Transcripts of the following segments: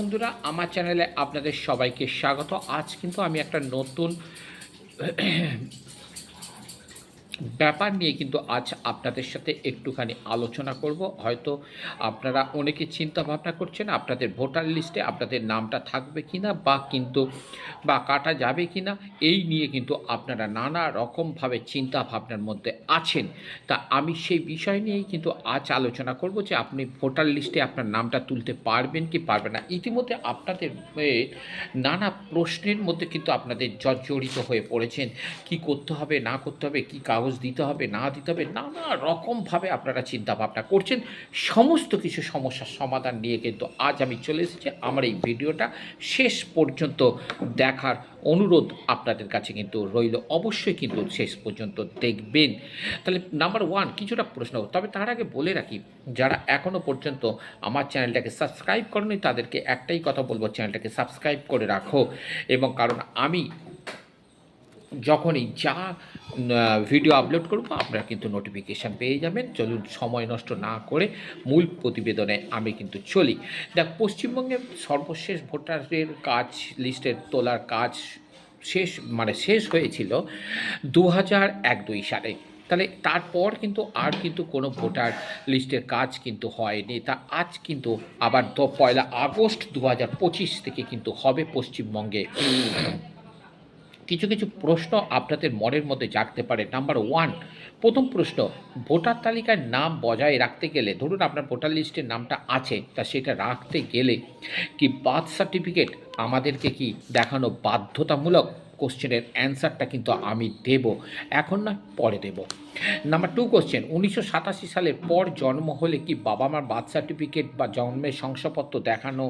বন্ধুরা আমার চ্যানেলে আপনাদের সবাইকে স্বাগত। আজ কিন্তু আমি একটা নতুন ব্যাপার নিয়ে কিন্তু আজ আপনাদের সাথে একটুখানি আলোচনা করব। হয়তো আপনারা অনেকে চিন্তা ভাবনা করছেন, আপনাদের ভোটার লিস্টে আপনাদের নামটা থাকবে কি না বা কিন্তু, বা কাটা যাবে কি না এই নিয়ে কিন্তু আপনারা নানা রকমভাবে চিন্তা ভাবনার মধ্যে আছেন। তা আমি সেই বিষয় নিয়েই কিন্তু আজ আলোচনা করব যে আপনি ভোটার লিস্টে আপনার নামটা তুলতে পারবেন কি পারবেন না। ইতিমধ্যে আপনাদের নানা প্রশ্নের মধ্যে কিন্তু আপনাদের জর্জরিত হয়ে পড়েছেন। কি করতে হবে, না করতে হবে, কি কাগজ দিতে হবে, না দিতে হবে, নানা রকমভাবে আপনারা চিন্তা ভাবনা করছেন। সমস্ত কিছু সমস্যার সমাধান নিয়ে কিন্তু আজ আমি চলে এসেছি। আমার এই ভিডিওটা শেষ পর্যন্ত দেখার অনুরোধ আপনাদের কাছে কিন্তু রইল। অবশ্যই কিন্তু শেষ পর্যন্ত দেখবেন। তাহলে নাম্বার ওয়ান কিছুটা প্রশ্ন, তবে তার আগে বলে রাখি, যারা এখনও পর্যন্ত আমার চ্যানেলটাকে সাবস্ক্রাইব করেনি, তাদেরকে একটাই কথা বলব, চ্যানেলটাকে সাবস্ক্রাইব করে রাখো। এবং কারণ আমি যখনই যা ভিডিও আপলোড করব, আপনারা কিন্তু নোটিফিকেশান পেয়ে যাবেন। চলুন সময় নষ্ট না করে মূল প্রতিবেদনে আমি কিন্তু চলি। দেখ, পশ্চিমবঙ্গে সর্বশেষ ভোটারের কাজ, লিস্টের তোলার কাজ শেষ মানে শেষ হয়েছিল দু হাজার এক দুই সালে। তাহলে তারপর কিন্তু আর কিন্তু কোনো ভোটার লিস্টের কাজ কিন্তু হয়নি। তা আজ কিন্তু আবার পয়লা আগস্ট দু হাজার পঁচিশ থেকে কিন্তু হবে পশ্চিমবঙ্গে। কিছু কিছু প্রশ্ন আপনাদের মনের মধ্যে জাগতে পারে। নাম্বার ওয়ান প্রথম প্রশ্ন, ভোটার তালিকায় নাম বজায় রাখতে গেলে, ধরুন আপনার ভোটার লিস্টের নামটা আছে, তা সেটা রাখতে গেলে কি বার্থ সার্টিফিকেট আমাদেরকে কি দেখানো বাধ্যতামূলক? কোশ্চেনের অ্যান্সারটা কিন্তু আমি দেব, এখন না, পরে দেব। নাম্বার টু কোশ্চেন উনিশশো সাতাশি সালের পর জন্ম হলে কি বাবা মার বার্থ সার্টিফিকেট বা জন্মের শংসাপত্র দেখানো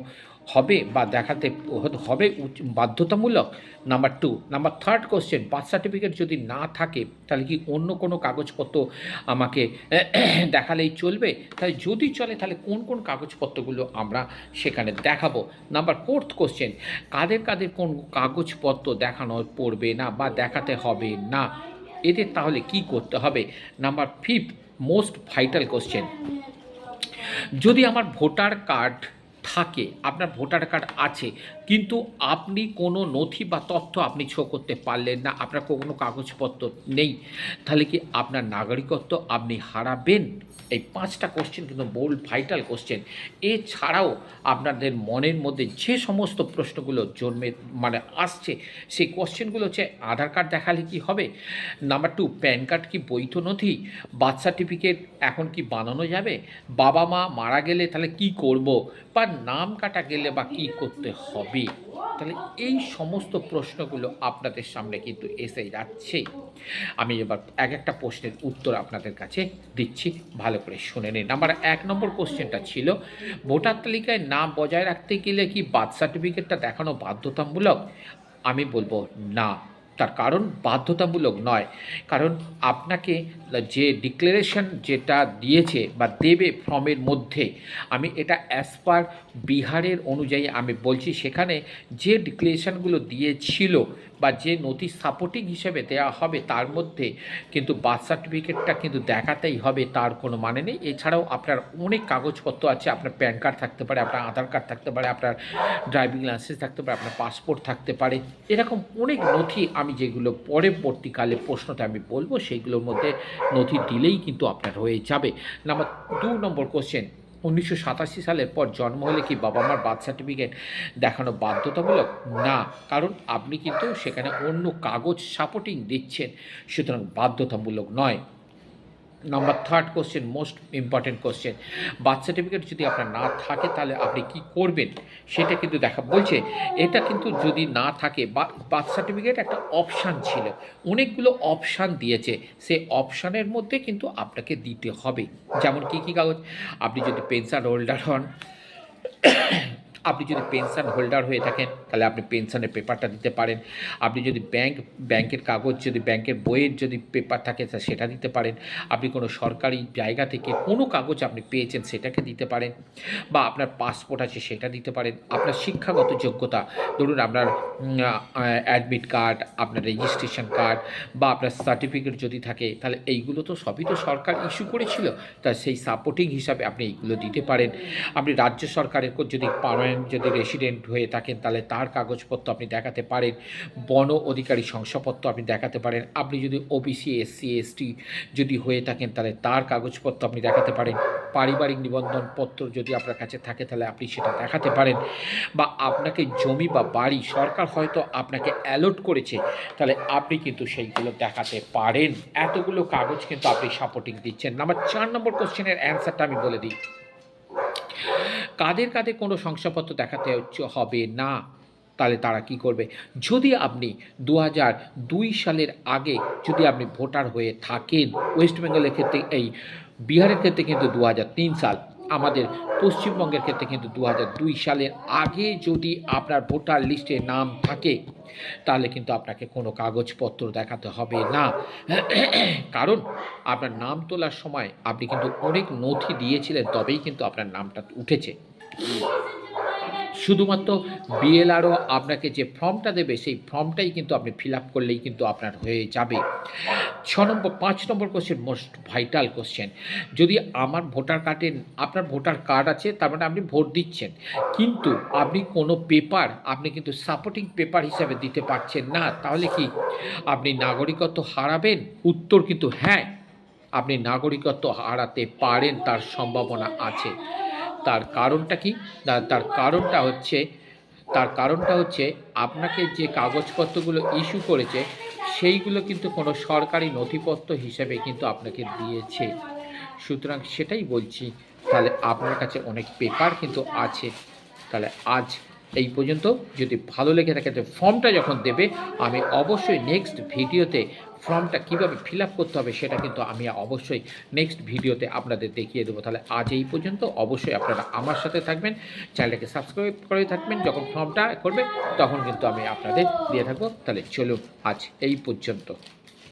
হবে বা দেখাতে হবে বাধ্যতামূলক। Number two number third question birth certificate যদি না থাকে, তাহলে কি অন্য কোনো কাগজপত্র আমাকে দেখালেই চলবে? তাহলে যদি চলে, তাহলে কোন কোন কাগজপত্রগুলো আমরা সেখানে দেখাবো? নাম্বার ফোর্থ কোশ্চেন কাদের কাদের কোন কাগজপত্র দেখানো পড়বে না বা দেখাতে হবে না? এদের তাহলে কি করতে হবে? Number fifth most vital question যদি আমার ভোটার কার্ড থাকে, আপনার ভোটার কার্ড আছে, কিন্তু আপনি কোনো নথি বা তথ্য আপনি শো করতে পারলেন না, আপনার কোনো কাগজপত্র নেই, তাহলে কি আপনার নাগরিকত্ব আপনি হারাবেন? এই পাঁচটা কোশ্চেন কিন্তু বোল্ড ভাইটাল কোশ্চেন এছাড়াও আপনাদের মনের মধ্যে যে সমস্ত প্রশ্নগুলো জন্মে মানে আসছে, সেই কোশ্চেনগুলো হচ্ছে আধার কার্ড দেখালে কি হবে? নাম্বার টু প্যান কার্ড কি বৈধ নথি? বার্থ সার্টিফিকেট এখন কি বানানো যাবে? বাবা মা মারা গেলে তাহলে কি করব? বা নাম কাটা গেলে বা কি করতে হবে? তাহলে এই সমস্ত প্রশ্নগুলো আপনাদের সামনে কিন্তু এসে যাচ্ছে। আমি এবার এক একটা প্রশ্নের উত্তর আপনাদের কাছে দিচ্ছি। ভালো করে শুনে নিন। আমার এক নম্বর কোশ্চেনটা ছিল, ভোটার তালিকায় নাম বজায় রাখতে গেলে কি বার্থ সার্টিফিকেটটা দেখানো বাধ্যতামূলক? আমি বলব না। তার কারণ বাধ্যতামূলক নয়। কারণ আপনাকে যে ডিক্লারেশন যেটা দিয়েছে বা দেবে ফর্মের মধ্যে, আমি এটা অ্যাজ পার বিহারের অনুযায়ী আমি বলছি, সেখানে যে ডিক্লারেশনগুলো দিয়েছিল বা যে নথি সাপোর্টিং হিসেবে দেওয়া হবে তার মধ্যে কিন্তু বার্থ সার্টিফিকেটটা কিন্তু দেখাতেই হবে, তার কোনো মানে নেই। এছাড়াও আপনার অনেক কাগজপত্র আছে, আপনার প্যান কার্ড থাকতে পারে, আপনার আধার কার্ড থাকতে পারে, আপনার ড্রাইভিং লাইসেন্স থাকতে পারে, আপনার পাসপোর্ট থাকতে পারে। এরকম অনেক নথি আমি যেগুলো পরবর্তীকালে প্রশ্নটা আমি বলব সেইগুলোর মধ্যে নথি দিলেই কিন্তু আপনার হয়ে যাবে। নাম্বার দু নম্বর কোশ্চেন উনিশশো সাতাশি সালের পর জন্ম হলে কি বাবা মার বার্থ সার্টিফিকেট দেখানো বাধ্যতামূলক? না, কারণ আপনি কিন্তু সেখানে অন্য কাগজ সাপোর্টিং দিচ্ছেন। সুতরাং বাধ্যতামূলক নয়। Number third question most important question birth certificate যদি আপনার না থাকে, তাহলে আপনি কি করবেন? সেটা কিন্তু দেখা, বলছে, এটা কিন্তু যদি না থাকে বার্থ সার্টিফিকেট একটা অপশান ছিল। অনেকগুলো অপশান দিয়েছে। সে অপশানের মধ্যে কিন্তু আপনাকে দিতে হবে। যেমন কী কী কাগজ? আপনি যদি পেনশন হোল্ডার হন আপনি যদি পেনশন হোল্ডার হয়ে থাকেন, তাহলে আপনি পেনশনের পেপারটা দিতে পারেন। আপনি যদি ব্যাংক ব্যাংকের কাগজ, যদি ব্যাংকের বইয়ের যদি পেপার থাকে, তা সেটা দিতে পারেন। আপনি কোনো সরকারি জায়গা থেকে কোনো কাগজ আপনি পেয়েছেন, সেটাকে দিতে পারেন। বা আপনার পাসপোর্ট আছে, সেটা দিতে পারেন। আপনার শিক্ষাগত যোগ্যতা, ধরুন আপনার অ্যাডমিট কার্ড আপনার রেজিস্ট্রেশন কার্ড বা আপনার সার্টিফিকেট যদি থাকে, তাহলে এইগুলো তো সবই তো সরকার ইস্যু করেছিল। তা সেই সাপোর্টিং হিসাবে আপনি এইগুলো দিতে পারেন। আপনি রাজ্য সরকারের যদি পার্মানেন্ট যদি রেসিডেন্ট হয়ে থাকেন, তাহলে তার কাগজপত্র আপনি দেখাতে পারেন। বন অধিকারী শংসাপত্র আপনি দেখাতে পারেন। আপনি যদি ওবিসি এসসি এসটি যদি হয়ে থাকেন, তাহলে তার কাগজপত্র আপনি দেখাতে পারেন। পারিবারিক নিবন্ধনপত্র যদি আপনার কাছে থাকে, তাহলে আপনি সেটা দেখাতে পারেন। বা আপনাকে জমি বা বাড়ি, সরকার হয়তো আপনাকে অ্যালট করেছে, তাহলে আপনি কিন্তু সেইগুলো দেখাতে পারেন। এতগুলো কাগজ কিন্তু আপনি সাপোর্টিং দিচ্ছেন। নাম্বার চার নম্বর কোশ্চেনের অ্যান্সারটা আমি বলে দিই। কাদের কাদের কোনো শংসাপত্র দেখাতে হবে না, তাহলে তারা কি করবে? যদি আপনি দু দুই সালের আগে যদি আপনি ভোটার হয়ে থাকেন, ওয়েস্ট বেঙ্গলের ক্ষেত্রে এই, বিহারের ক্ষেত্রে কিন্তু দু হাজার তিন সাল, আমাদের পশ্চিমবঙ্গের ক্ষেত্রে কিন্তু দু দুই সালের আগে যদি আপনার ভোটার লিস্টে নাম থাকে, তাহলে কিন্তু আপনাকে কোনো কাগজপত্র দেখাতে হবে না। কারণ আপনার নাম তোলার সময় আপনি কিন্তু অনেক নথি দিয়েছিলেন, তবেই কিন্তু আপনার নামটা উঠেছে। শুধুমাত্র বিএলআরও আপনাকে যে ফর্মটা দেবে, সেই ফর্মটাই কিন্তু আপনি ফিল আপ করলেই কিন্তু আপনার হয়ে যাবে। ছ নম্বর, পাঁচ number question most vital question যদি আমার ভোটার কার্ডের আপনার ভোটার কার্ড আছে, তার মানে আপনি ভোট দিচ্ছেন। কিন্তু আপনি কোনো পেপার আপনি কিন্তু সাপোর্টিং পেপার হিসাবে দিতে পারছেন না, তাহলে কি? আপনি নাগরিকত্ব হারাবেন? উত্তর কিন্তু হ্যাঁ আপনি নাগরিকত্ব হারাতে পারেন, তার সম্ভাবনা আছে। তার কারণটা কি? তার কারণটা হচ্ছে, তার কারণটা হচ্ছে আপনাকে যে কাগজপত্রগুলো ইস্যু করেছে, সেইগুলো কিন্তু কোনো সরকারি নথিপত্র হিসেবে কিন্তু আপনাকে দিয়েছে। সুতরাং সেটাই বলছি, তাহলে আপনার কাছে অনেক পেপার কিন্তু আছে। তাহলে আজ এই পর্যন্ত। যদি ভালো লেগে থাকে তো ফর্মটা যখন দেবে, আমি অবশ্যই নেক্সট ভিডিওতে ফর্মটা কীভাবে ফিল আপ করতে হবে সেটা কিন্তু আমি অবশ্যই নেক্সট ভিডিওতে আপনাদের দেখিয়ে দেবো। তাহলে আজ এই পর্যন্ত। অবশ্যই আপনারা আমার সাথে থাকবেন, চ্যানেলটাকে সাবস্ক্রাইব করে থাকবেন। যখন ফর্মটা করবে, তখন কিন্তু আমি আপনাদের দিয়ে থাকব। তাহলে চলুন আজ এই পর্যন্ত।